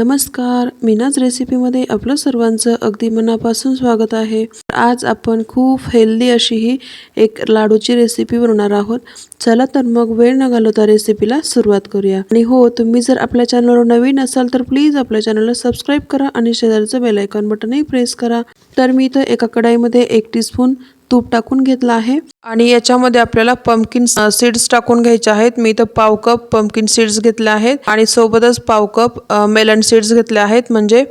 नमस्कार मीनाज रेसिपीमध्ये आपलं सर्वांचं अगदी मनापासून स्वागत आहे. आज आपण खूप हेल्दी अशी ही एक लाडूची रेसिपी बनवणार आहोत. चला तर मग वेळ न घालवता रेसिपीला सुरुवात करूया. आणि हो तुम्ही जर आपल्या चॅनलवर नवीन असाल तर प्लीज आपल्या चॅनलला सबस्क्राईब करा आणि शेजारचं बेल आयकॉन बटनही प्रेस करा. तर मी इथं एका कढाईमध्ये एक टीस्पून तूप टाकून घेतलं आहे. आणि याच्यामध्ये आपल्याला पम्पकिन सीड्स टाकून घ्यायचे आहेत. मी इथं पाव कप पंपकिन सीड्स घेतले आहेत. आणि सोबतच पाव कप मेलन सीड्स घेतले आहेत. म्हणजे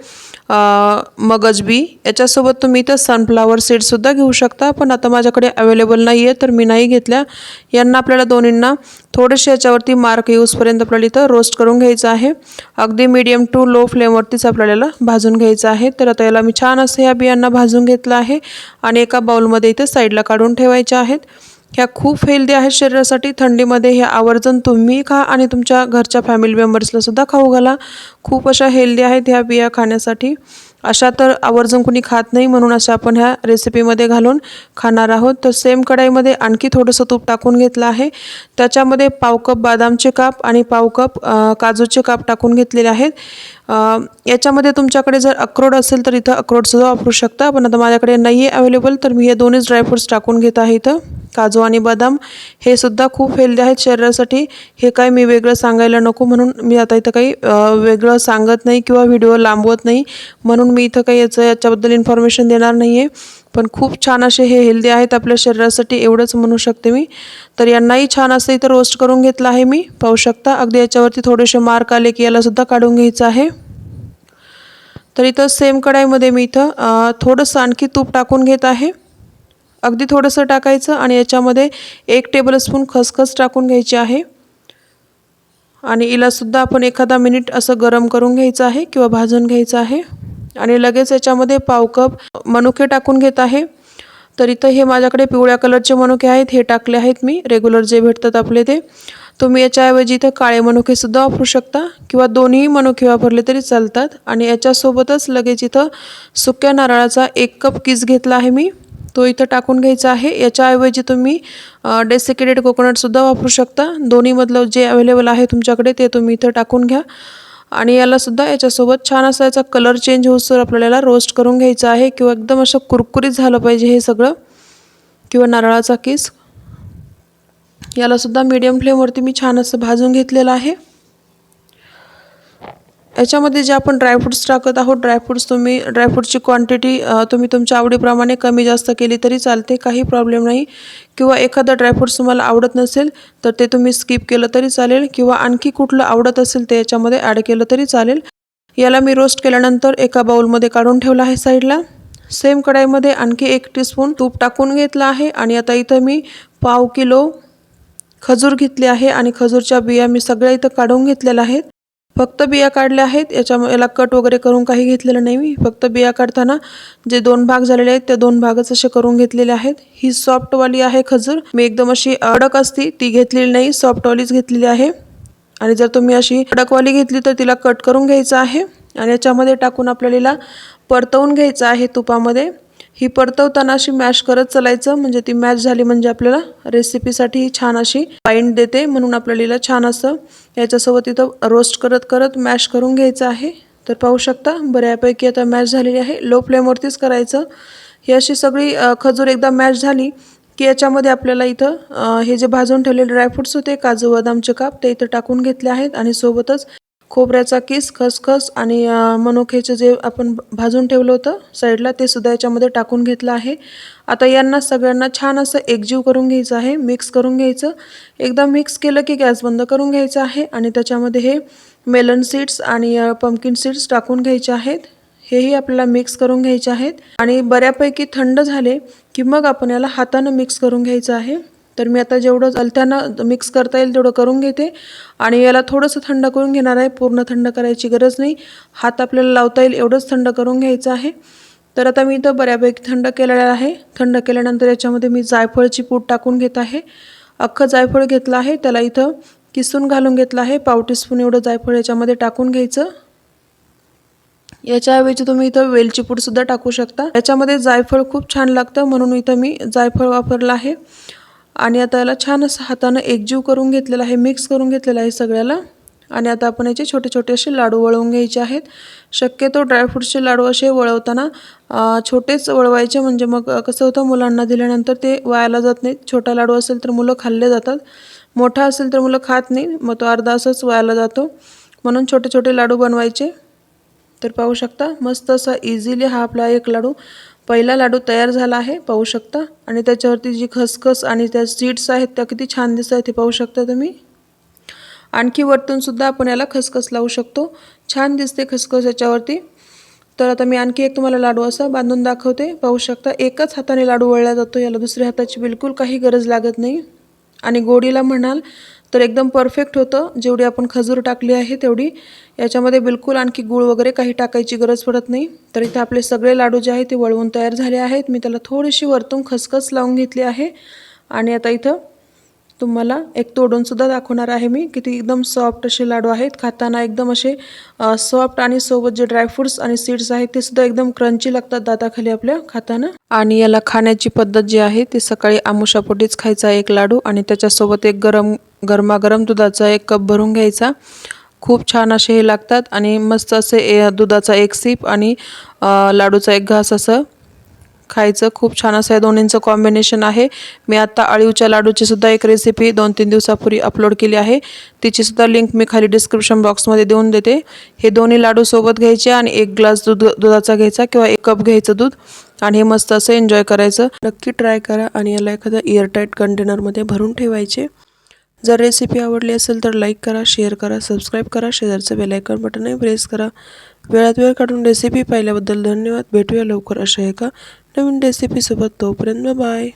मगजबी याच्यासोबत तुम्ही इथं सनफ्लावर सीडसुद्धा घेऊ शकता. पण आता माझ्याकडे अवेलेबल नाही आहे तर मी नाही घेतल्या. यांना आपल्याला दोन्हींना थोडेसे याच्यावरती मार्क येऊसपर्यंत आपल्याला इथं रोस्ट करून घ्यायचं आहे. अगदी मीडियम टू लो फ्लेमवरतीच आपल्याला भाजून घ्यायचं आहे. तर आता याला मी छान असं ह्या बियांना भाजून घेतलं आहे. आणि एका बाउलमध्ये इथं साईडला काढून ठेवायच्या आहेत. ह्या खूप हेल्दी आहेत शरीरासाठी. थंडीमध्ये ह्या आवर्जून तुम्ही खा आणि तुमच्या घरच्या फॅमिली मेंबर्सला सुद्धा खाऊ घाला. खूप अशा हेल्दी आहेत ह्या बिया खाण्यासाठी. अशा तर आवर्जून कुणी खात नाही म्हणून अशा आपण ह्या रेसिपीमध्ये घालून खाणार आहोत. तर सेम कढाईमध्ये आणखी थोडंसं तूप टाकून घेतलं आहे. त्याच्यामध्ये पाव कप बदामचे काप आणि पाव कप काजूचे काप टाकून घेतलेले आहेत. याच्यामध्ये तुमच्याकडे जर अक्रोड असेल तर इथं अक्रोडसुद्धा वापरू शकता. पण आता माझ्याकडे नाही आहे अवेलेबल तर मी हे दोन्हीच ड्रायफ्रूट्स टाकून घेत आहे इथं. काजू आणि बदाम हे सुद्धा खूप हेल्दी आहेत शरीरासाठी. हे काय मी वेगळं सांगायला नको म्हणून मी आता इथं काही वेगळं सांगत नाही किंवा व्हिडिओ लांबवत नाही. म्हणून मी इथं काही याचं याच्याबद्दल इन्फॉर्मेशन देणार नाही आहे पण खूप छान असे हे हेल्दी आहेत आपल्या शरीरासाठी एवढंच म्हणू शकते मी. तर यांनाही छान असं इथं रोस्ट करून घेतलं आहे मी. पाहू शकता अगदी याच्यावरती थोडेसे मार्क आले की यालासुद्धा काढून घ्यायचं आहे. तर इथं सेम कढाईमध्ये मी इथं थोडंसं आणखी तूप टाकून घेत आहे. अगदी थोडंसं टाकायचं आणि याच्यामध्ये एक टेबलस्पून खसखस टाकून घ्यायची आहे. आणि हिलासुद्धा आपण एखादा मिनिट असं गरम करून घ्यायचं आहे किंवा भाजून घ्यायचं आहे. आणि लगेच याच्यामध्ये पाव कप मनुके टाकून घेत आहे. तर इथं हे माझ्याकडे पिवळ्या कलरचे मनुके आहेत. हे टाकले आहेत मी. रेग्युलर जे भेटतात आपले ते. तुम्ही याच्याऐवजी इथं काळे मनुकेसुद्धा वापरू शकता किंवा दोन्ही मनुके वापरले तरी चालतात. आणि याच्यासोबतच लगेच इथं सुक्या नारळाचा एक कप किस घेतला आहे मी. तो इथं टाकून घ्यायचा आहे. याच्याऐवजी तुम्ही डेसिकेटेड कोकोनटसुद्धा वापरू शकता. दोन्हीमधलं जे अवेलेबल आहे तुमच्याकडे ते तुम्ही इथं टाकून घ्या. आणि यालासुद्धा याच्यासोबत छान असा याचा कलर चेंज होऊसर आपल्याला रोस्ट करून घ्यायचा आहे. किंवा एकदम असं कुरकुरीत झालं पाहिजे हे सगळं. किंवा नारळाचा किस. यालासुद्धा मीडियम फ्लेमवरती मी छान असं भाजून घेतलेलं आहे. याच्यामध्ये जे आपण ड्रायफ्रुट्स टाकत आहोत ड्रायफ्रुट्स तुम्ही ड्रायफ्रूटची क्वांटिटी तुम्ही तुमच्या आवडीप्रमाणे कमी जास्त केली तरी चालते काही प्रॉब्लेम नाही. किंवा एखादं ड्रायफ्रुट्स तुम्हाला आवडत नसेल तर ते तुम्ही स्किप केलं तरी चालेल. किंवा आणखी कुठलं आवडत असेल ते याच्यामध्ये ॲड केलं तरी चालेल. याला मी रोस्ट केल्यानंतर एका बाउलमध्ये काढून ठेवलं आहे साईडला सेम कढाईमध्ये आणखी एक टीस्पून तूप टाकून घेतलं आहे. आणि आता इथं मी पाव किलो खजूर घेतली आहे. आणि खजूरच्या बिया मी सगळ्या इथं काढून घेतलेल्या आहेत. फक्त बिया काढल्या आहेत याच्या याला कट वगैरे करून काही घेतलेलं नाही मी. फक्त बिया काढताना जे दोन भाग झालेले आहेत ते दोन भागच असे करून घेतलेले आहेत. ही सॉफ्टवाली आहे खजूर. मी एकदम अशी अडक असती ती घेतलेली नाही सॉफ्टवालीच घेतलेली आहे. आणि जर तुम्ही अशी अडकवाली घेतली तर तिला कट करून घ्यायचं आहे. आणि याच्यामध्ये टाकून आपल्याला परतवून घ्यायचं आहे तुपामध्ये. ही परतवताना अशी मॅश करत चालायचं. म्हणजे ती मॅश झाली म्हणजे आपल्याला रेसिपीसाठी ही छान अशी पाईंट देते. म्हणून आपल्याला छान असं याच्यासोबत इथं रोस्ट करत करत मॅश करून घ्यायचं आहे. तर पाहू शकता बऱ्यापैकी आता मॅश झालेली आहे. लो फ्लेमवरतीच करायचं. ही अशी सगळी खजूर एकदा मॅश झाली की याच्यामध्ये आपल्याला इथं हे जे भाजून ठेवलेले ड्रायफ्रुट्स होते काजू बदामचे काप ते इथं टाकून घेतले आहेत. आणि सोबतच खोबऱ्याचा किस खसखस आणि मनोखेचं मनुक्याचं जे आपण भाजून ठेवलं होतं साईडला ते सुद्धा याच्यामध्ये टाकून घेतलं आहे. आता यांना सगळ्यांना छान असं एकजीव करून घ्यायचं आहे मिक्स करून घ्यायचं. एकदा मिक्स केलं की गॅस बंद करून घ्यायचं आहे आणि त्याच्यामध्ये हे मेलन सीड्स आणि पंपकिन सीड्स टाकून घ्यायचे आहेत. हेही आपल्याला मिक्स करून घ्यायचे आहेत. आणि बऱ्यापैकी थंड झाले की मग आपण याला हातानं मिक्स करून घ्यायचं आहे. तर मी आता जेवढं अलत्यानं मिक्स करता येईल तेवढं करून घेते. आणि याला थोडंसं थंड करून घेणार आहे. पूर्ण थंड करायची गरज नाही. हात आपल्याला लावता येईल एवढंच थंड करून घ्यायचं आहे. तर आता मी इथं बऱ्यापैकी थंड केलेलं आहे. थंड केल्यानंतर याच्यामध्ये मी जायफळची पूड टाकून घेत आहे. अख्खं जायफळ घेतलं आहे. त्याला इथं किसून घालून घेतलं आहे. पाव टीस्पून एवढं जायफळ याच्यामध्ये टाकून घ्यायचं. याच्याऐवजी तुम्ही इथं वेलची पूडसुद्धा टाकू शकता. याच्यामध्ये जायफळ खूप छान लागतं. म्हणून इथं मी जायफळ वापरलं आहे. आणि आता याला छान असं हातानं एकजीव करून घेतलेलं आहे मिक्स करून घेतलेलं आहे सगळ्याला. आणि आता आपण याचे छोटे छोटे असे लाडू वळवून घ्यायचे आहेत. शक्यतो ड्रायफ्रूट्सचे लाडू असे वळवताना छोटेच वळवायचे म्हणजे मग कसं होतं मुलांना दिल्यानंतर ते वायाला जात नाहीत. छोटा लाडू असेल तर मुलं खाल्ले जातात. मोठा असेल तर मुलं खात नाही मग तो अर्धा असंच वायाला जातो. म्हणून छोटे छोटे लाडू बनवायचे. तर पाहू शकता मस्त असा इझिली हा आपला एक लाडू पहिला लाडू तयार झाला आहे पाहू शकता. आणि त्याच्यावरती जी खसखस आणि त्या सीड्स आहेत त्या किती छान दिसत आहेत ते पाहू शकता तुम्ही. आणखी वरतूनसुद्धा आपण याला खसखस लावू शकतो. छान दिसते खसखस याच्यावरती. तर आता मी आणखी एक तुम्हाला लाडू असा बांधून दाखवते. पाहू शकता एकच हाताने लाडू वळला जातो. याला दुसऱ्या हाताची बिलकुल काही गरज लागत नाही. आणि गोडीला म्हणाल तर एकदम परफेक्ट होतं. जेवढी आपण खजूर टाकली आहे तेवढी. याच्यामध्ये बिलकुल आणखी गूळ वगैरे काही टाकायची गरज पडत नाही. तर इथे आपले सगळे लाडू जे आहेत ते वळवून तयार झाले आहेत. मी त्याला थोडीशी वरतून खसखस लावून घेतली आहे. आणि आता इथं तुम्हाला एक तोडूनसुद्धा दाखवणार आहे मी. किती एकदम सॉफ्ट असे लाडू आहेत. खाताना एकदम असे सॉफ्ट आणि सोबत जे ड्रायफ्रुट्स आणि सीड्स आहेत ते सुद्धा एकदम क्रंची लागतात दाताखाली आपल्या खाताना. आणि याला खाण्याची पद्धत जी आहे ती सकाळी आमुषापोटीच खायचा एक लाडू आणि त्याच्यासोबत एक गरम गरमागरम दुधाचा एक कप भरून घ्यायचा. खूप छान असे हे लागतात आणि मस्त असे ए दुधाचा एक सीप आणि लाडूचा एक घास असं खायचं. खूप छान असं या दोन्हींचं कॉम्बिनेशन आहे. मी आत्ता अळीवच्या लाडूची सुद्धा एक रेसिपी दोन तीन दिवसापूर्वी अपलोड केली आहे. तिचीसुद्धा लिंक मी खाली डिस्क्रिप्शन बॉक्समध्ये देऊन देते. हे दोन्ही लाडू सोबत घ्यायचे आणि एक ग्लास दूध दुधाचा घ्यायचा किंवा एक कप घ्यायचं दूध. आणि हे मस्त असं एन्जॉय करायचं. नक्की ट्राय करा आणि याला एखाद्या एअरटाईट कंटेनरमध्ये भरून ठेवायचे. जर रेसिपी आवडली असेल तर लाईक करा शेअर करा सबस्क्राईब करा. शेजारचं बेलायकॉन बटनही प्रेस करा. वेळात वेळ काढून रेसिपी पाहिल्याबद्दल धन्यवाद. भेटूया लवकर अशा एका नवीन रेसिपीसोबत तोपर्यंत बाय